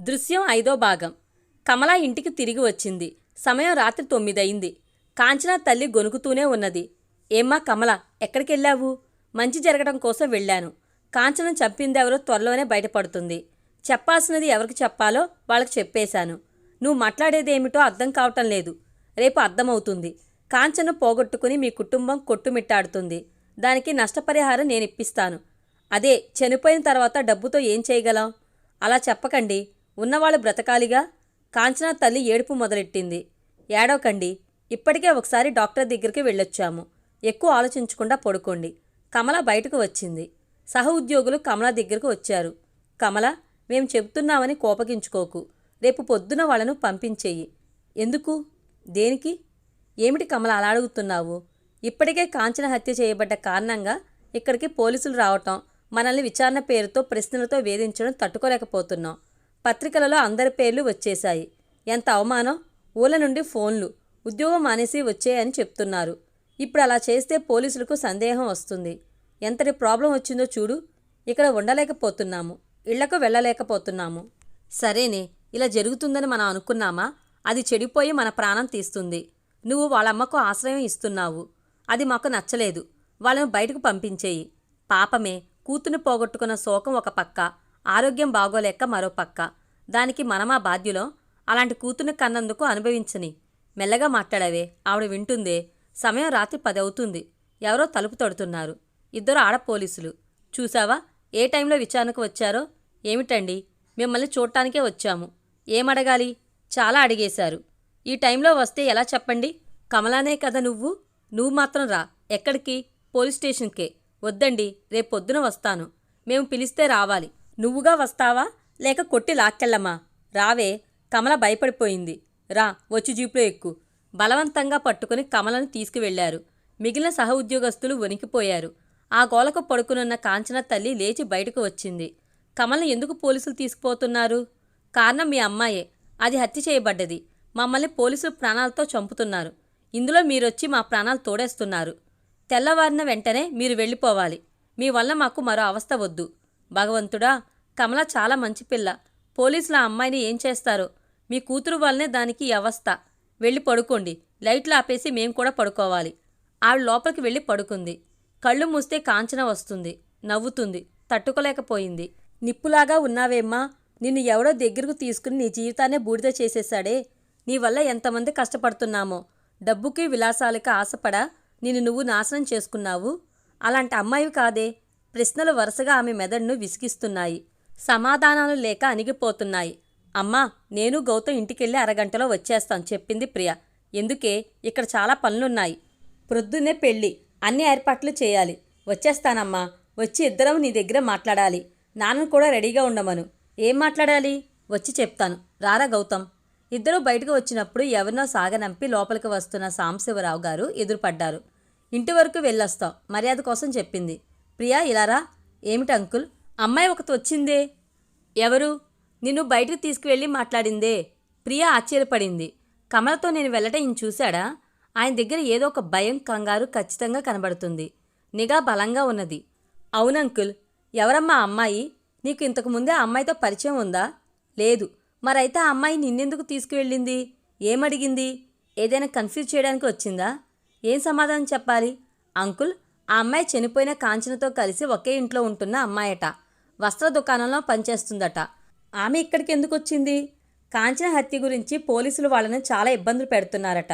దృశ్యం ఐదో భాగం. కమల ఇంటికి తిరిగి వచ్చింది. సమయం రాత్రి తొమ్మిదయింది. కాంచన తల్లి గొనుకుతూనే ఉన్నది. ఏమ్మా కమల ఎక్కడికెళ్ళావు? మంచి జరగడం కోసం వెళ్ళాను. కాంచనం చంపిందెవరో త్వరలోనే బయటపడుతుంది. చెప్పాల్సినది ఎవరికి చెప్పాలో వాళ్ళకి చెప్పేశాను. నువ్వు మాట్లాడేదేమిటో అర్థం కావటం లేదు. రేపు అర్థమవుతుంది. కాంచను పోగొట్టుకుని మీ కుటుంబం కొట్టుమిట్టాడుతుంది. దానికి నష్టపరిహారం నేను ఇప్పిస్తాను అదే చనిపోయిన తర్వాత డబ్బుతో ఏం చేయగలం? అలా చెప్పకండి. ఉన్నవాళ్ళు బ్రతకాలిగా? కాంచన తల్లి ఏడుపు మొదలెట్టింది. ఏడవకండి. ఇప్పటికే ఒకసారి డాక్టర్ దగ్గరికి వెళ్ళొచ్చాము. ఎక్కువ ఆలోచించకుండా పడుకోండి. కమల బయటకు వచ్చింది. సహ ఉద్యోగులు కమల దగ్గరకు వచ్చారు. కమల మేం చెబుతున్నామని కోపగించుకోకు. రేపు పొద్దున వాళ్ళను పంపించేయి. ఎందుకు? దేనికి? ఏమిటి కమల అలా అడుగుతున్నావు? ఇప్పటికే కాంచన హత్య చేయబడ్డ కారణంగా ఇక్కడికి పోలీసులు రావటం మనల్ని విచారణ పేరుతో ప్రశ్నలతో వేధించడం తట్టుకోలేకపోతున్నాం. పత్రికలలో అందరి పేర్లు వచ్చేశాయి. ఎంత అవమానం? ఊళ్ళ నుండి ఫోన్లు. ఉద్యోగం మానేసి వచ్చాయని చెప్తున్నారు. ఇప్పుడు అలా చేస్తే పోలీసులకు సందేహం వస్తుంది. ఎంతటి ప్రాబ్లం వచ్చిందో చూడు. ఇక్కడ ఉండలేకపోతున్నాము. ఇళ్ళకు వెళ్ళలేకపోతున్నాము. సరేనే ఇలా జరుగుతుందని మనం అనుకున్నామా? అది చెడిపోయి మన ప్రాణం తీస్తుంది. నువ్వు వాళ్ళమ్మకు ఆశ్రయం ఇస్తున్నావు. అది మాకు నచ్చలేదు. వాళ్ళను బయటకు పంపించేయి. పాపమే కూతుని పోగొట్టుకున్న శోకం ఒక పక్క. ఆరోగ్యం బాగోలేక మరో పక్క. దానికి మనమా బాధ్యులం? అలాంటి కూతుర్ని కన్నందుకు అనుభవించని. మెల్లగా మాట్లాడవే ఆవిడ వింటుందే. సమయం రాత్రి పది అవుతుంది ఎవరో తలుపు తడుతున్నారు. ఇద్దరు ఆడ పోలీసులు చూసావా ఏ టైంలో విచారణకు వచ్చారో? ఏమిటండి? మిమ్మల్ని చూడటానికే వచ్చాము. ఏమడగాలి? చాలా అడిగేశారు. ఈ టైంలో వస్తే ఎలా చెప్పండి? కమలానే కదా నువ్వు? నువ్వు మాత్రం రా. ఎక్కడికి? పోలీస్ స్టేషన్కే. వద్దండి. రేపొద్దున వస్తాను. మేము పిలిస్తే రావాలి. నువ్వుగా వస్తావా? లేక కొట్టి లాక్కెళ్ళమా రావే కమల భయపడిపోయింది. రా వచ్చి జీపులో ఎక్కు. బలవంతంగా పట్టుకుని కమలను తీసుకువెళ్ళారు మిగిలిన సహ ఉద్యోగస్తులు వణికిపోయారు. ఆ గోలకు పడుకునున్న కాంచన తల్లి లేచి బయటకు వచ్చింది. కమల్ని ఎందుకు పోలీసులు తీసుకుపోతున్నారు? కారణం మీ అమ్మాయే. అది హత్య చేయబడ్డది. మమ్మల్ని పోలీసులు ప్రాణాలతో చంపుతున్నారు. ఇందులో మీరొచ్చి మా ప్రాణాలు తోడేస్తున్నారు. తెల్లవారిన వెంటనే మీరు వెళ్ళిపోవాలి. మీ వల్ల మాకు మరో అవస్థ వద్దు. భగవంతుడా కమల చాలా మంచి పిల్ల. పోలీసుల ఆ అమ్మాయిని ఏం చేస్తారో? మీ కూతురు వల్లనే దానికి వ్యవస్థ అవస్థ. వెళ్ళి పడుకోండి. లైట్లు ఆపేసి మేం కూడా పడుకోవాలి. ఆవిడ లోపలికి వెళ్ళి పడుకుంది. కళ్ళు మూస్తే కాంచన వస్తుంది. నవ్వుతుంది. తట్టుకోలేకపోయింది. నిప్పులాగా ఉన్నావేమ్మా నిన్ను ఎవడో దగ్గరకు తీసుకుని నీ జీవితాన్నే బూడిద చేసేశాడే. నీ వల్ల ఎంతమంది కష్టపడుతున్నామో. డబ్బుకి విలాసాలకి ఆశపడ నిన్ను నువ్వు నాశనం చేసుకున్నావు. అలాంటి అమ్మాయివి కాదే. ప్రశ్నలు వరుసగా ఆమె మెదడును విసిగిస్తున్నాయి. సమాధానాలు లేక అణిగిపోతున్నాయి. అమ్మా నేను గౌతమ్ ఇంటికెళ్ళి అరగంటలో వచ్చేస్తాను చెప్పింది ప్రియ. ఎందుకే? ఇక్కడ చాలా పనులున్నాయి. ప్రొద్దున్నే పెళ్ళి అన్ని ఏర్పాట్లు చేయాలి. వచ్చేస్తానమ్మా వచ్చి ఇద్దరం నీ దగ్గర మాట్లాడాలి. నాన్నను కూడా రెడీగా ఉండమను. ఏం మాట్లాడాలి? వచ్చి చెప్తాను. రారా గౌతమ్? ఇద్దరూ బయటకు వచ్చినప్పుడు ఎవరినో సాగనంపి లోపలికి వస్తున్న సాంబశివరావు గారు ఎదురుపడ్డారు. ఇంటి వరకు వెళ్ళొస్తాం మర్యాద కోసం చెప్పింది. ప్రియా ఇలారా ఏమిటి అంకుల్? అమ్మాయి ఒకటి వచ్చిందే. ఎవరు? నిన్ను బయటకు తీసుకువెళ్ళి మాట్లాడిందే. ప్రియ ఆశ్చర్యపడింది. కమలతో నేను వెళ్ళటం ఈయన చూశాడా? ఆయన దగ్గర ఏదో ఒక భయం కంగారు ఖచ్చితంగా కనబడుతుంది. నిఘా బలంగా ఉన్నది. అవునంకుల్ ఎవరమ్మా అమ్మాయి? నీకు ఇంతకు ముందే ఆ అమ్మాయితో పరిచయం ఉందా? లేదు. మరైతే ఆ అమ్మాయి నిన్నెందుకు తీసుకువెళ్ళింది? ఏమడిగింది? ఏదైనా కన్ఫ్యూజ్ చేయడానికి వచ్చిందా? ఏం సమాధానం చెప్పాలి? అంకుల్ ఆ అమ్మాయి చనిపోయిన కాంచనతో కలిసి ఒకే ఇంట్లో ఉంటున్న అమ్మాయట. వస్త్ర దుకాణంలో పనిచేస్తుందట. ఆమె ఇక్కడికి ఎందుకు వచ్చింది? కాంచన హత్య గురించి పోలీసులు వాళ్ళని చాలా ఇబ్బందులు పెడుతున్నారట.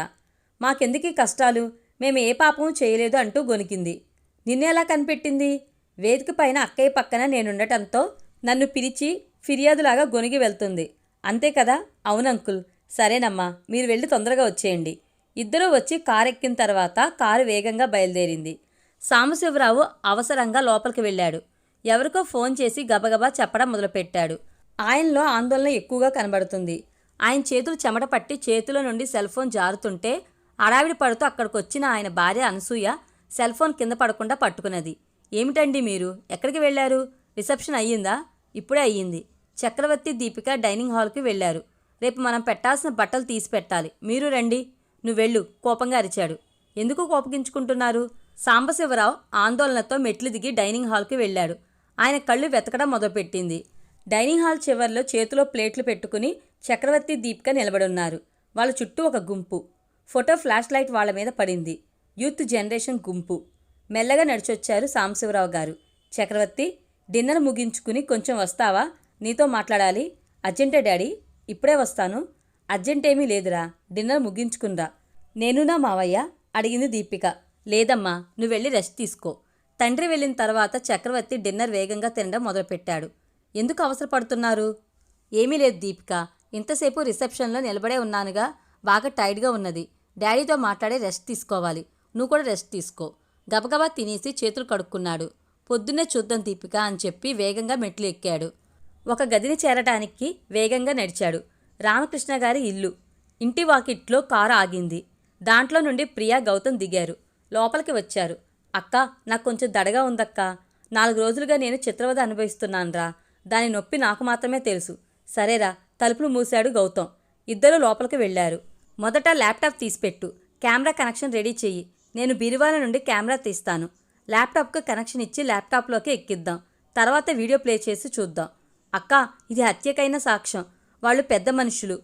మాకెందుకీ కష్టాలు? మేము ఏ పాపం చేయలేదు అంటూ గొనికింది నిన్నెలా కనిపెట్టింది? వేదిక పైన అక్కయ్య పక్కన నేనుండటంతో నన్ను పిలిచి ఫిర్యాదులాగా గొనిగి వెళ్తుంది. అంతే కదా? అవును అంకుల్. సరేనమ్మా మీరు వెళ్ళి తొందరగా వచ్చేయండి. ఇద్దరూ వచ్చి కారు ఎక్కిన తర్వాత కారు వేగంగా బయలుదేరింది. సాంబశివరావు అవసరంగా లోపలికి వెళ్ళాడు. ఎవరికో ఫోన్ చేసి గబగబా చెప్పడం మొదలుపెట్టాడు. ఆయనలో ఆందోళన ఎక్కువగా కనబడుతుంది. ఆయన చేతులు చెమట పట్టి చేతుల నుండి సెల్ ఫోన్ జారుతుంటే అడావిడి పడుతూ అక్కడికి వచ్చిన ఆయన భార్య అనసూయ సెల్ ఫోన్ కింద పడకుండా పట్టుకున్నది. ఏమిటండి మీరు? ఎక్కడికి వెళ్ళారు? రిసెప్షన్ అయ్యిందా? ఇప్పుడే అయ్యింది. చక్రవర్తి దీపిక డైనింగ్ హాల్కి వెళ్ళారు. రేపు మనం పెట్టాల్సిన బట్టలు తీసి పెట్టాలి. మీరు రండి. నువ్వు వెళ్ళు. కోపంగా అరిచాడు. ఎందుకు కోపగించుకుంటున్నారు? సాంబశివరావు ఆందోళనతో మెట్లు దిగి డైనింగ్ హాల్కి వెళ్ళాడు. ఆయన కళ్ళు వెతకడం మొదలుపెట్టింది. డైనింగ్ హాల్ చివర్లో చేతిలో ప్లేట్లు పెట్టుకుని చక్రవర్తి దీపిక నిలబడున్నారు. వాళ్ళ చుట్టూ ఒక గుంపు. ఫోటో ఫ్లాష్ లైట్ వాళ్ళ మీద పడింది. యూత్ జనరేషన్ గుంపు. మెల్లగా నడిచొచ్చారు సాంబశివరావు గారు. చక్రవర్తి డిన్నర్ ముగించుకుని కొంచెం వస్తావా? నీతో మాట్లాడాలి. అర్జెంటే డాడీ ఇప్పుడే వస్తాను. అర్జెంటేమీ లేదురా డిన్నర్ ముగించుకునిరా నేనునా మావయ్య? అడిగింది దీపిక. లేదమ్మా నువ్వు వెళ్ళి రెస్ట్ తీసుకో. తండ్రి వెళ్ళిన తర్వాత చక్రవర్తి డిన్నర్ వేగంగా తినడం మొదలుపెట్టాడు. ఎందుకు అవసరపడుతున్నారు? ఏమీ లేదు దీపిక. ఇంతసేపు రిసెప్షన్లో నిలబడే ఉన్నానుగా. బాగా టైర్డ్గా ఉన్నది. డాడీతో మాట్లాడే రెస్ట్ తీసుకోవాలి. నువ్వు కూడా రెస్ట్ తీసుకో. గబగబా తినేసి చేతులు కడుక్కున్నాడు. పొద్దున్నే చూద్దాం దీపిక అని చెప్పి వేగంగా మెట్లు ఎక్కాడు. ఒక గదిని చేరటానికి వేగంగా నడిచాడు. రామకృష్ణ గారి ఇల్లు. ఇంటి వాకిట్లో కారు ఆగింది. దాంట్లో నుండి ప్రియా గౌతమ్ దిగారు. లోపలికి వచ్చారు. అక్క నాకు కొంచెం దడగా ఉందక్క. నాలుగు రోజులుగా నేను చిత్రవద అనుభవిస్తున్నానురా. దాని నొప్పి నాకు మాత్రమే తెలుసు. సరేరా తలుపులు మూశాడు గౌతమ్. ఇద్దరు లోపలికి వెళ్ళారు. మొదట ల్యాప్టాప్ తీసిపెట్టు. కెమెరా కనెక్షన్ రెడీ చెయ్యి. నేను బీరువాల నుండి కెమెరా తీస్తాను. ల్యాప్టాప్కు కనెక్షన్ ఇచ్చి ల్యాప్టాప్లోకి ఎక్కిద్దాం. తర్వాత వీడియో ప్లే చేసి చూద్దాం. అక్క ఇది హత్యకైన సాక్ష్యం. వాళ్ళు పెద్ద మనుషులు.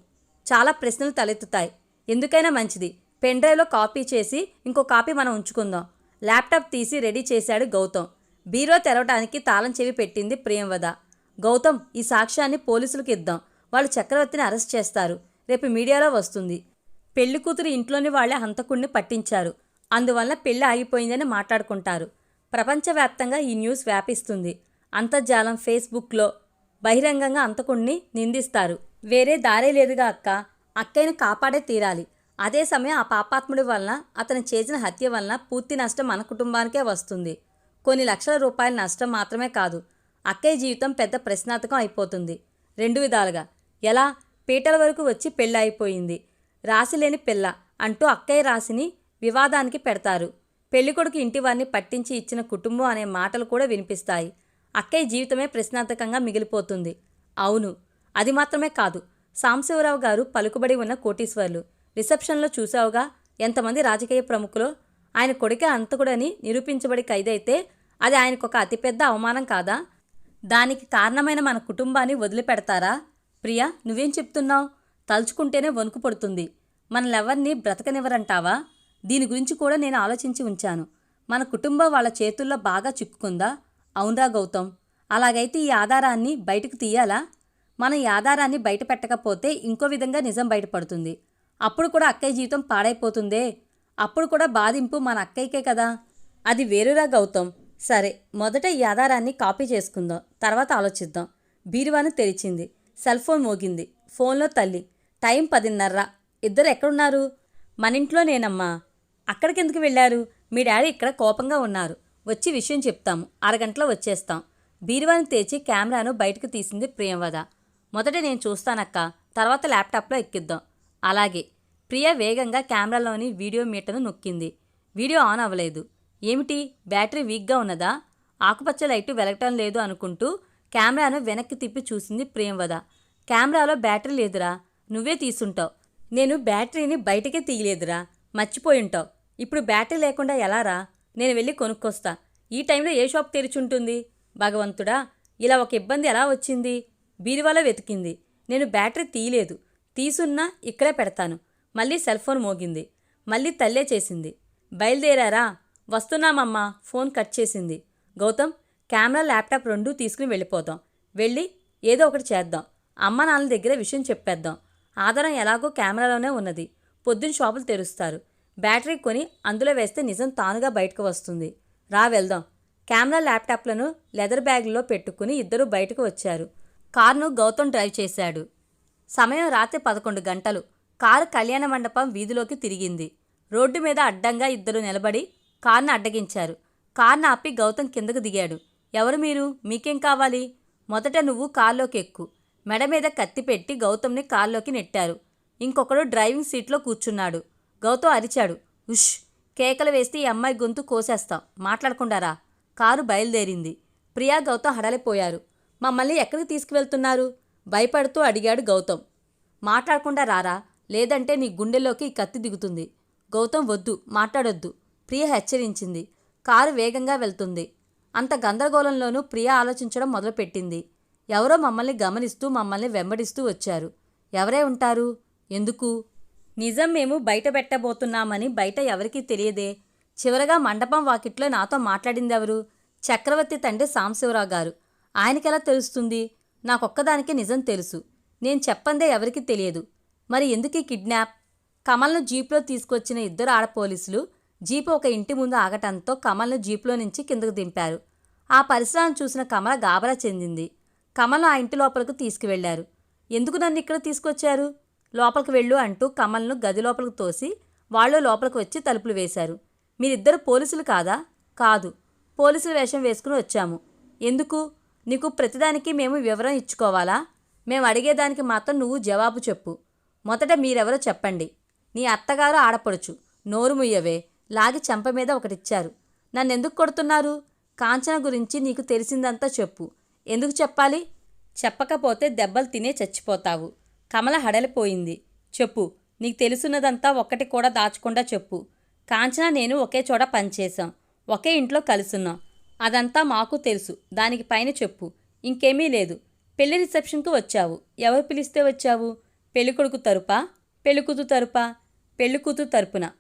చాలా ప్రశ్నలు తలెత్తుతాయి. ఎందుకైనా మంచిది. పెన్ డ్రైవ్లో కాపీ చేసి ఇంకో కాపీ మనం ఉంచుకుందాం. ల్యాప్టాప్ తీసి రెడీ చేశాడు గౌతమ్. బీరో తెరవటానికి తాళం చెవి పెట్టింది ప్రియంవద. గౌతమ్ ఈ సాక్ష్యాన్ని పోలీసులకు ఇద్దాం. వాళ్ళు చక్రవర్తిని అరెస్ట్ చేస్తారు. రేపు మీడియాలో వస్తుంది. పెళ్ళి కూతురు ఇంట్లోని వాళ్ళే హంతకుణ్ణి పట్టించారు. అందువల్ల పెళ్ళి ఆగిపోయిందని మాట్లాడుకుంటారు. ప్రపంచవ్యాప్తంగా ఈ న్యూస్ వ్యాపిస్తుంది. అంతర్జాలం ఫేస్బుక్లో బహిరంగంగా అంతకుణ్ణి నిందిస్తారు. వేరే దారే లేదుగా అక్క. అక్కయ్యను కాపాడే తీరాలి. అదే సమయం ఆ పాపాత్ముడి వలన అతను చేసిన హత్య వలన పూర్తి నష్టం మన కుటుంబానికే వస్తుంది. కొన్ని లక్షల రూపాయల నష్టం మాత్రమే కాదు అక్కయ్య జీవితం పెద్ద ప్రశ్నార్థకం అయిపోతుంది. రెండు విధాలుగా. ఎలా? పీటల వరకు వచ్చి పెళ్ళి అయిపోయింది. రాసిలేని పిల్ల అంటూ అక్కయ్య రాసిని వివాదానికి పెడతారు. పెళ్ళికొడుకు ఇంటి వారిని పట్టించి ఇచ్చిన కుటుంబం అనే మాటలు కూడా వినిపిస్తాయి. అక్కయ్య జీవితమే ప్రశ్నార్థకంగా మిగిలిపోతుంది. అవును అది మాత్రమే కాదు. సాంబశివరావు గారు పలుకుబడి ఉన్న కోటీశ్వర్లు. రిసెప్షన్లో చూసావుగా ఎంతమంది రాజకీయ ప్రముఖులు? ఆయన కొడుకే అంతకుడని నిరూపించబడి ఖైదైతే అది ఆయనకు ఒక అతిపెద్ద అవమానం కాదా? దానికి కారణమైన మన కుటుంబాన్ని వదిలిపెడతారా? ప్రియా నువ్వేం చెప్తున్నావు? తలుచుకుంటేనే వణుకు పడుతుంది. మనలెవరిని బ్రతకనివ్వరంటావా? దీని గురించి కూడా నేను ఆలోచించి ఉంచాను. మన కుటుంబం వాళ్ళ చేతుల్లో బాగా చిక్కుకుందా? అవునరా గౌతమ్. అలాగైతే ఈ ఆధారాన్ని బయటకు తీయాలా? మనం ఈ ఆధారాన్ని బయట పెట్టకపోతే ఇంకో విధంగా నిజం బయటపడుతుంది. అప్పుడు కూడా అక్కయ్య జీవితం పాడైపోతుందే. అప్పుడు కూడా బాధింపు మన అక్కయ్యకే కదా. అది వేరురా గౌతమ్. సరే మొదట ఈ ఆధారాన్ని కాపీ చేసుకుందాం. తర్వాత ఆలోచిద్దాం. బీరువాను తెరిచింది. సెల్ ఫోన్ మోగింది. ఫోన్లో తల్లి టైం పదిన్నర. ఇద్దరు ఎక్కడున్నారు? మన ఇంట్లో నేనమ్మా. అక్కడికెందుకు వెళ్ళారు? మీ డాడీ ఇక్కడ కోపంగా ఉన్నారు. వచ్చి విషయం చెప్తాము. అరగంటలో వచ్చేస్తాం. బీరువాని తెచ్చి కెమెరాను బయటకు తీసింది ప్రియంవద. మొదట నేను చూస్తానక్క. తర్వాత ల్యాప్టాప్లో ఎక్కిద్దాం. అలాగే. ప్రియ వేగంగా కెమెరాలోని వీడియో మీటను నొక్కింది. వీడియో ఆన్ అవ్వలేదు. ఏమిటి? బ్యాటరీ వీక్గా ఉన్నదా? ఆకుపచ్చ లైటు వెలగటం లేదు అనుకుంటూ కెమెరాను వెనక్కి తిప్పి చూసింది ప్రేమవద కెమెరాలో బ్యాటరీ లేదురా. నువ్వే తీసుంటావు. నేను బ్యాటరీని బయటకే తీయలేదురా. మర్చిపోయుంటావు. ఇప్పుడు బ్యాటరీ లేకుండా ఎలా రా నేను వెళ్ళి కొనుక్కొస్తా. ఈ టైంలో ఏ షాప్ తెరిచుంటుంది? భగవంతుడా ఇలా ఒక ఇబ్బంది ఎలా వచ్చింది? బీరువాలో వెతికింది. నేను బ్యాటరీ తీయలేదు. తీసున్నా ఇక్కడే పెడతాను. మళ్ళీ సెల్ ఫోన్ మోగింది. మళ్ళీ తల్లే చేసింది. బయలుదేరారా? వస్తున్నామమ్మా. ఫోన్ కట్ చేసింది. గౌతమ్ కెమెరా ల్యాప్టాప్ రెండూ తీసుకుని వెళ్ళిపోదాం. వెళ్ళి ఏదో ఒకటి చేద్దాం. అమ్మ నాన్న దగ్గర విషయం చెప్పేద్దాం. ఆధారం ఎలాగో కెమెరాలోనే ఉన్నది. పొద్దున్న షాపులు తెరుస్తారు. బ్యాటరీ కొని అందులో వేస్తే నిజం తానుగా బయటకు వస్తుంది. రా వెళ్దాం. కెమెరా ల్యాప్టాప్లను లెదర్ బ్యాగ్లో పెట్టుకుని ఇద్దరు బయటకు వచ్చారు. కారును గౌతమ్ డ్రైవ్ చేశాడు. సమయం రాత్రి పదకొండు గంటలు. కారు కళ్యాణ మండపం వీధిలోకి తిరిగింది. రోడ్డు మీద అడ్డంగా ఇద్దరు నిలబడి కారును అడ్డగించారు. కారును ఆపి గౌతమ్ కిందకు దిగాడు. ఎవరు మీరు? మీకేం కావాలి? మొదట నువ్వు కారులోకి ఎక్కు మెడ మీద కత్తి పెట్టి గౌతమ్ని కారులోకి నెట్టారు. ఇంకొకడు డ్రైవింగ్ సీట్లో కూర్చున్నాడు. గౌతమ్ అరిచాడు. ఉష్! కేకలు వేస్తే ఈ అమ్మాయి గొంతు కోసేస్తాం. మాట్లాడకుండారా కారు బయలుదేరింది. ప్రియా గౌతమ్ హడలిపోయారు. మమ్మల్ని ఎక్కడికి తీసుకువెళ్తున్నారు భయపడుతూ అడిగాడు గౌతమ్. మాట్లాడకుండా రారా? లేదంటే నీ గుండెలోకి కత్తి దిగుతుంది. గౌతమ్ వద్దు మాట్లాడొద్దు. ప్రియ హెచ్చరించింది. కారు వేగంగా వెళ్తుంది. అంత గందరగోళంలోనూ ప్రియ ఆలోచించడం మొదలుపెట్టింది. ఎవరో మమ్మల్ని గమనిస్తూ మమ్మల్ని వెంబడిస్తూ వచ్చారు. ఎవరే ఉంటారు? ఎందుకు? నిజం మేము బయట పెట్టబోతున్నామని బయట ఎవరికీ తెలియదే. చివరగా మండపం వాకిట్లో నాతో మాట్లాడిందెవరు? చక్రవర్తి తండ్రి సాంశివరావు గారు. ఆయనకెలా తెలుస్తుంది? నాకొక్కదానికి నిజం తెలుసు. నేను చెప్పందే ఎవరికీ తెలియదు. మరి ఎందుకు ఈ కిడ్నాప్? కమల్ను జీప్లో తీసుకొచ్చిన ఇద్దరు ఆడ పోలీసులు ఒక ఇంటి ముందు ఆగటంతో కమల్ను జీప్లో నుంచి కిందకు దింపారు. ఆ పరిసరాలను చూసిన కమల గాబరా చెందింది. కమల్ను ఆ ఇంటి లోపలకు తీసుకువెళ్ళారు. ఎందుకు నన్ను ఇక్కడ తీసుకొచ్చారు? లోపలికి వెళ్ళు అంటూ కమల్ను గది లోపలికి తోసి వాళ్ళు లోపలికి వచ్చి తలుపులు వేశారు. మీరిద్దరు పోలీసులు కాదా? కాదు. పోలీసుల వేషం వేసుకుని వచ్చాము. ఎందుకు? నీకు ప్రతిదానికి మేము వివరం ఇచ్చుకోవాలా? మేము అడిగేదానికి మాత్రం నువ్వు జవాబు చెప్పు. మొదట మీరెవరో చెప్పండి. నీ అత్తగారు ఆడపడుచు నోరు ముయ్యవే లాగి చెంప మీద ఒకటిచ్చారు. నన్నెందుకు కొడుతున్నారు? కాంచన గురించి నీకు తెలిసిందంతా చెప్పు. ఎందుకు చెప్పాలి? చెప్పకపోతే దెబ్బలు తినే చచ్చిపోతావు. కమల హడలిపోయింది. చెప్పు నీకు తెలుసున్నదంతా ఒక్కటి కూడా దాచకుండా చెప్పు. కాంచన నేను ఒకే చోట పనిచేశాం. ఒకే ఇంట్లో కలుసున్నాం. అదంతా మాకు తెలుసు. దానికి పైన చెప్పు. ఇంకేమీ లేదు. పెళ్ళి రిసెప్షన్కు వచ్చావు. ఎవరు పిలిస్తే వచ్చావు? పెళ్ళికొడుకు తరపా? పెళ్ళికూతు తరపా? పెళ్ళికూతు తరపున.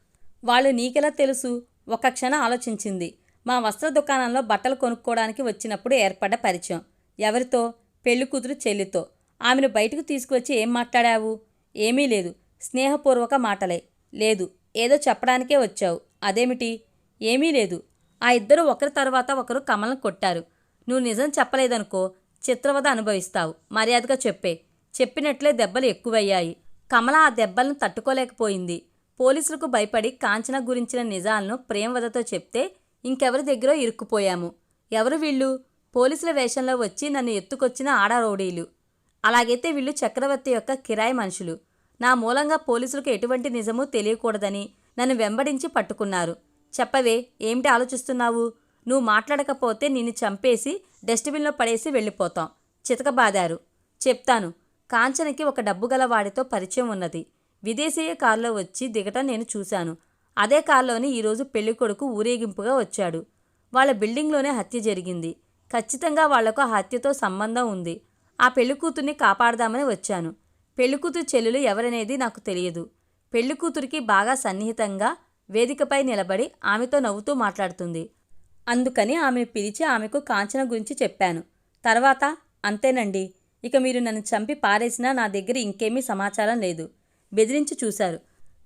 వాళ్ళు నీకెలా తెలుసు? ఒక క్షణం ఆలోచించింది. మా వస్త్ర దుకాణంలో బట్టలు కొనుక్కోవడానికి వచ్చినప్పుడు ఏర్పడ్డ పరిచయం. ఎవరితో? పెళ్ళికూతురు చెల్లితో. ఆమెను బయటకు తీసుకువచ్చి ఏం మాట్లాడావు? ఏమీ లేదు. స్నేహపూర్వక మాటలే. లేదు. ఏదో చెప్పడానికే వచ్చావు. అదేమిటి? ఏమీ లేదు. ఆ ఇద్దరు ఒకరి తర్వాత ఒకరు కమలను కొట్టారు. నువ్వు నిజం చెప్పలేదనుకో చిత్రవద అనుభవిస్తావు. మర్యాదగా చెప్పే. చెప్పినట్లే దెబ్బలు ఎక్కువయ్యాయి. కమల ఆ దెబ్బలను తట్టుకోలేకపోయింది. పోలీసులకు భయపడి కాంచన గురించిన నిజాలను ప్రేమవదతో చెప్తే ఇంకెవరి దగ్గరో ఇరుక్కుపోయాము. ఎవరు వీళ్ళు? పోలీసుల వేషంలో వచ్చి నన్ను ఎత్తుకొచ్చిన ఆడారోడీలు అలాగైతే వీళ్ళు చక్రవర్తి యొక్క కిరాయి మనుషులు. నా మూలంగా పోలీసులకు ఎటువంటి నిజమూ తెలియకూడదని నన్ను వెంబడించి పట్టుకున్నారు. చెప్పవే ఏమిటి ఆలోచిస్తున్నావు? నువ్వు మాట్లాడకపోతే నిన్ను చంపేసి డస్ట్బిన్లో పడేసి వెళ్ళిపోతాం. చితకబాదారు. చెప్తాను. కాంచనకి ఒక డబ్బు గలవాడితో పరిచయం ఉన్నది. విదేశీయ కారులో వచ్చి దిగటం నేను చూశాను. అదే కారులోని ఈరోజు పెళ్ళికొడుకు ఊరేగింపుగా వచ్చాడు. వాళ్ళ బిల్డింగ్లోనే హత్య జరిగింది. ఖచ్చితంగా వాళ్ళకు ఆ హత్యతో సంబంధం ఉంది. ఆ పెళ్ళికూతుర్ని కాపాడదామని వచ్చాను. పెళ్ళికూతురు చెల్లెలు ఎవరనేది నాకు తెలియదు. పెళ్ళికూతురికి బాగా సన్నిహితంగా వేదికపై నిలబడి ఆమెతో నవ్వుతూ మాట్లాడుతుంది. అందుకని ఆమె పిలిచి ఆమెకు కాంచన గురించి చెప్పాను. తర్వాత అంతేనండి. ఇక మీరు నన్ను చంపి పారేసినా నా దగ్గర ఇంకేమీ సమాచారం లేదు. బెదిరించి చూశారు.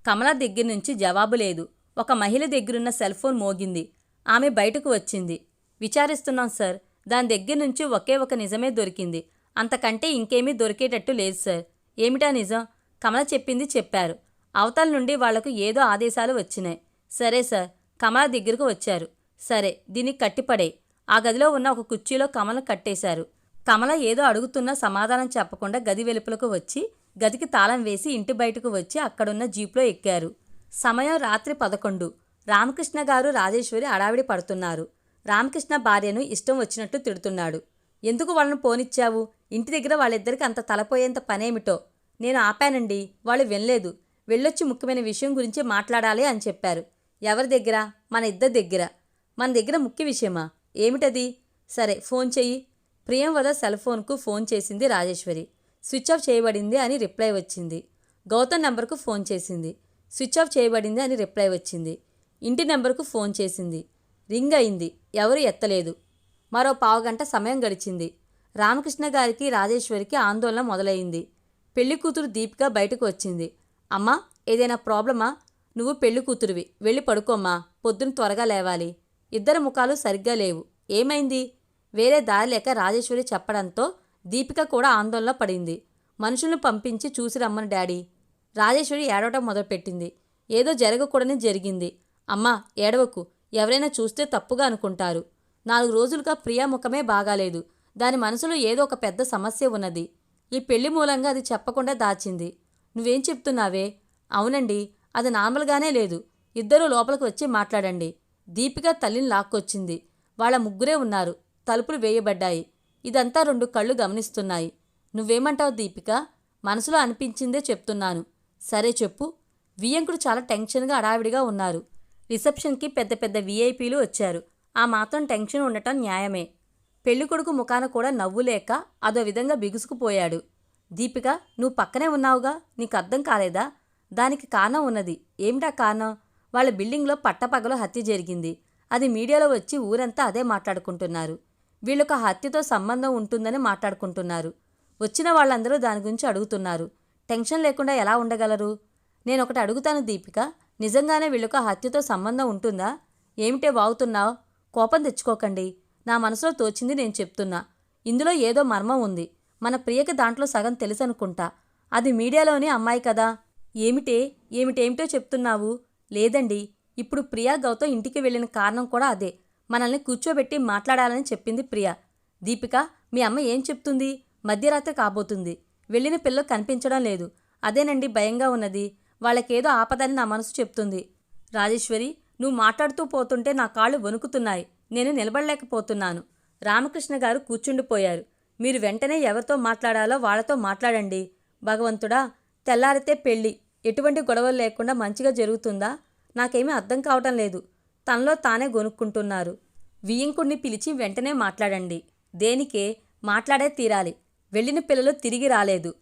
కమల దగ్గర నుంచి జవాబు లేదు. ఒక మహిళ దగ్గరున్న సెల్ ఫోన్ మోగింది. ఆమె బయటకు వచ్చింది. విచారిస్తున్నాం సార్. దాని దగ్గర నుంచి ఒకే ఒక నిజమే దొరికింది. అంతకంటే ఇంకేమీ దొరికేటట్టు లేదు సార్. ఏమిటా నిజం? కమల చెప్పింది చెప్పారు. అవతల నుండి వాళ్ళకు ఏదో ఆదేశాలు వచ్చినాయి. సరే సార్. కమల దగ్గరకు వచ్చారు. సరే. దీన్ని కట్టిపడే. ఆ గదిలో ఉన్న ఒక కుర్చీలో కమలను కట్టేశారు. కమల ఏదో అడుగుతున్నా సమాధానం చెప్పకుండా గది వెలుపలకు వచ్చి గదికి తాళం వేసి ఇంటి బయటకు వచ్చి అక్కడున్న జీప్లో ఎక్కారు. సమయం రాత్రి పదకొండు. రామకృష్ణ గారు రాజేశ్వరి అడావిడి పడుతున్నారు. రామకృష్ణ భార్యను ఇష్టం వచ్చినట్టు తిడుతున్నాడు. ఎందుకు వాళ్ళను పోనిచ్చావు? ఇంటి దగ్గర వాళ్ళిద్దరికి అంత తలపోయేంత పనేమిటో? నేను ఆపానండి. వాళ్ళు వినలేదు. వెళ్ళొచ్చి ముఖ్యమైన విషయం గురించి మాట్లాడాలి అని చెప్పారు. ఎవరి దగ్గర? మన ఇద్దరి దగ్గర. మన దగ్గర ముఖ్య విషయమా? ఏమిటది? సరే ఫోన్ చెయ్యి. ప్రియంవద సెల్ ఫోన్కు ఫోన్ చేసింది రాజేశ్వరి. స్విచ్ ఆఫ్ చేయబడింది అని రిప్లై వచ్చింది. గౌతమ్ నెంబర్కు ఫోన్ చేసింది. స్విచ్ ఆఫ్ చేయబడింది అని రిప్లై వచ్చింది. ఇంటి నెంబర్కు ఫోన్ చేసింది. రింగ్ అయింది. ఎవరు ఎత్తలేదు. మరో పావుగంట సమయం గడిచింది. రామకృష్ణ గారికి రాజేశ్వరికి ఆందోళన మొదలైంది. పెళ్ళి కూతురు దీపిక బయటకు వచ్చింది. అమ్మా ఏదైనా ప్రాబ్లమా? నువ్వు పెళ్ళి కూతురువి. వెళ్ళి పడుకోమ్మా. పొద్దున త్వరగా లేవాలి. ఇద్దరు ముఖాలు సరిగ్గా లేవు. ఏమైంది? వేరే దారి లేక రాజేశ్వరి చెప్పడంతో దీపిక కూడా ఆందోళన పడింది. మనుషులను పంపించి చూసి రమ్మని డాడీ. రాజేశ్వరి ఏడవటం మొదలుపెట్టింది. ఏదో జరగకూడని జరిగింది. అమ్మా ఏడవకు. ఎవరైనా చూస్తే తప్పుగా అనుకుంటారు. నాలుగు రోజులుగా ప్రియా ముఖమే బాగాలేదు. దాని మనసులో ఏదో ఒక పెద్ద సమస్య ఉన్నది. ఈ పెళ్ళి మూలంగా అది చెప్పకుండా దాచింది. నువ్వేం చెప్తున్నావే? అవునండి. అది నార్మల్గానే లేదు. ఇద్దరూ లోపలికి వచ్చి మాట్లాడండి. దీపిక తల్లిని లాక్కొచ్చింది. వాళ్ళ ముగ్గురే ఉన్నారు. తలుపులు వేయబడ్డాయి. ఇదంతా రెండు కళ్ళు గమనిస్తున్నాయి. నువ్వేమంటావు దీపిక? మనసులో అనిపించిందే చెప్తున్నాను. సరే చెప్పు. వియ్యంకుడు చాలా టెన్షన్గా అడావిడిగా ఉన్నారు. రిసెప్షన్కి పెద్ద పెద్ద వీఐపీలు వచ్చారు. ఆ మాత్రం టెన్షన్ ఉండటం న్యాయమే. పెళ్ళికొడుకు ముఖాన కూడా నవ్వులేక అదో విధంగా బిగుసుకుపోయాడు. దీపిక నువ్వు పక్కనే ఉన్నావుగా? నీకు అర్థం కాలేదా? దానికి కారణం ఉన్నది. ఏమిటా కారణం? వాళ్ళ బిల్డింగ్లో పట్టపగలో హత్య జరిగింది. అది మీడియాలో వచ్చి ఊరంతా అదే మాట్లాడుకుంటున్నారు. వీళ్ళొక హత్యతో సంబంధం ఉంటుందని మాట్లాడుకుంటున్నారు. వచ్చిన వాళ్ళందరూ దాని గురించి అడుగుతున్నారు. టెన్షన్ లేకుండా ఎలా ఉండగలరు? నేను ఒకటి అడుగుతాను దీపిక. నిజంగానే వీళ్ళొక హత్యతో సంబంధం ఉంటుందా? ఏమిటే వాగుతున్నావు? కోపం తెచ్చుకోకండి. నా మనసులో తోచింది నేను చెప్తున్నా. ఇందులో ఏదో మర్మం ఉంది. మన ప్రియకి దాంట్లో సగం తెలుసనుకుంటా. అది మీడియాలోనే అమ్మాయి కదా. ఏమిటే? ఏమిటేమిటో చెప్తున్నావు? లేదండి. ఇప్పుడు ప్రియా గౌతమ్ ఇంటికి వెళ్ళిన కారణం కూడా అదే. మనల్ని కూర్చోబెట్టి మాట్లాడాలని చెప్పింది ప్రియా. దీపిక మీ అమ్మ ఏం చెప్తుంది? మధ్యరాత్రి కాబోతుంది. వెళ్ళిన పిల్ల కనిపించడం లేదు. అదేనండి భయంగా ఉన్నది. వాళ్ళకేదో ఆపదని నా మనసు చెప్తుంది. రాజేశ్వరి నువ్వు మాట్లాడుతూ పోతుంటే నా కాళ్ళు వణుకుతున్నాయి. నేను నిలబడలేకపోతున్నాను. రామకృష్ణ గారు కూర్చుండిపోయారు. మీరు వెంటనే ఎవరితో మాట్లాడాలో వాళ్ళతో మాట్లాడండి. భగవంతుడా తెల్లారితే పెళ్ళి. ఎటువంటి గొడవలు లేకుండా మంచిగా జరుగుతుందా? నాకేమీ అర్థం కావటం లేదు. తనలో తానే గొనుక్కుంటున్నారు. వియ్యంకుడిని పిలిచి వెంటనే మాట్లాడండి. దేనికే? మాట్లాడే తీరాలి. వెళ్ళిన పిల్లలు తిరిగి రాలేదు.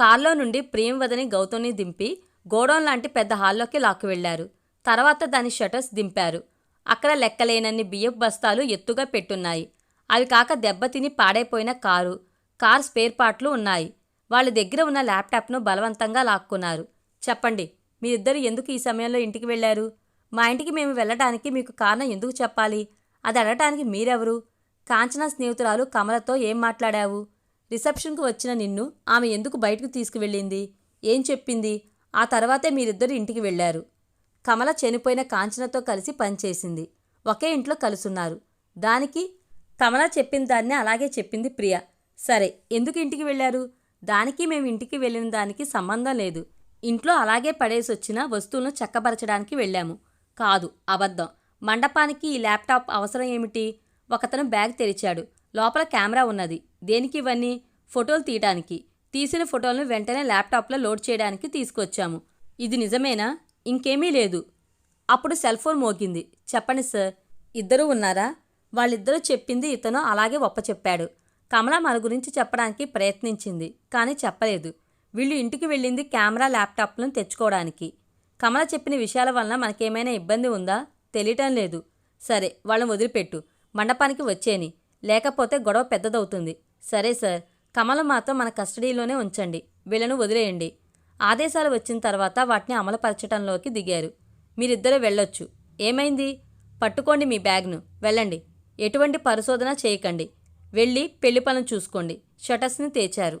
కార్లో నుండి ప్రియంవదని గౌతమ్ని దింపి గోడౌన్ లాంటి పెద్ద హాల్లోకి లాక్కు వెళ్ళారు తర్వాత దాని షటర్స్ దింపారు. అక్కడ లెక్కలేనన్ని బియ్యపు బస్తాలు ఎత్తుగా పెట్టున్నాయి. అవి కాక దెబ్బతిని పాడైపోయిన కారు కార్ స్పేర్ పార్ట్లు ఉన్నాయి. వాళ్ళ దగ్గర ఉన్న ల్యాప్టాప్ను బలవంతంగా లాక్కున్నారు. చెప్పండి మీరిద్దరు ఎందుకు ఈ సమయంలో ఇంటికి వెళ్ళారు? మా ఇంటికి మేము వెళ్ళటానికి మీకు కారణం ఎందుకు చెప్పాలి? అది అడగటానికి మీరెవరు? కాంచన స్నేహితురాలు కమలతో ఏం మాట్లాడావు? రిసెప్షన్కు వచ్చిన నిన్ను ఆమె ఎందుకు బయటకు తీసుకువెళ్ళింది? ఏం చెప్పింది? ఆ తర్వాతే మీరిద్దరు ఇంటికి వెళ్ళారు. కమల చనిపోయిన కాంచనతో కలిసి పనిచేసింది. ఒకే ఇంట్లో కలుసున్నారు. దానికి కమల చెప్పిన దాన్ని అలాగే చెప్పింది ప్రియ. సరే ఎందుకు ఇంటికి వెళ్ళారు? దానికి మేము ఇంటికి వెళ్ళిన దానికి సంబంధం లేదు. ఇంట్లో అలాగే పడేసి వచ్చిన వస్తువులను చక్కబరచడానికి వెళ్ళాము. కాదు అబద్ధం. మండపానికి ఈ ల్యాప్టాప్ అవసరం ఏమిటి? ఒకతను బ్యాగ్ తెరిచాడు. లోపల కెమెరా ఉన్నది. దేనికి ఇవన్నీ? ఫోటోలు తీయడానికి తీసిన ఫోటోలను వెంటనే ల్యాప్టాప్లో లోడ్ చేయడానికి తీసుకొచ్చాము. ఇది నిజమేనా? ఇంకేమీ లేదు. అప్పుడు సెల్ ఫోన్ మోగింది. చెప్పండి సార్ ఇద్దరూ ఉన్నారా? వాళ్ళిద్దరూ చెప్పింది ఇతను అలాగే ఒప్పచెప్పాడు. కమల మన గురించి చెప్పడానికి ప్రయత్నించింది కానీ చెప్పలేదు. వీళ్ళు ఇంటికి వెళ్ళింది కెమెరా ల్యాప్టాప్లను తెచ్చుకోవడానికి. కమల చెప్పిన విషయాల వలన మనకేమైనా ఇబ్బంది ఉందా? తెలియటం లేదు. సరే వాళ్ళని వదిలిపెట్టు. మండపానికి వచ్చేని లేకపోతే గొడవ పెద్దదవుతుంది. సరే సార్ కమల మాత్రం మన కస్టడీలోనే ఉంచండి. వీళ్ళను వదిలేయండి. ఆదేశాలు వచ్చిన తర్వాత వాటిని అమలుపరచడంలోకి దిగారు. మీరిద్దరూ వెళ్ళొచ్చు. ఏమైంది? పట్టుకోండి మీ బ్యాగ్ను. వెళ్ళండి. ఎటువంటి పరిశోధన చేయకండి. వెళ్ళి పెళ్ళి పనులు చూసుకోండి. షటర్స్ని తెచ్చారు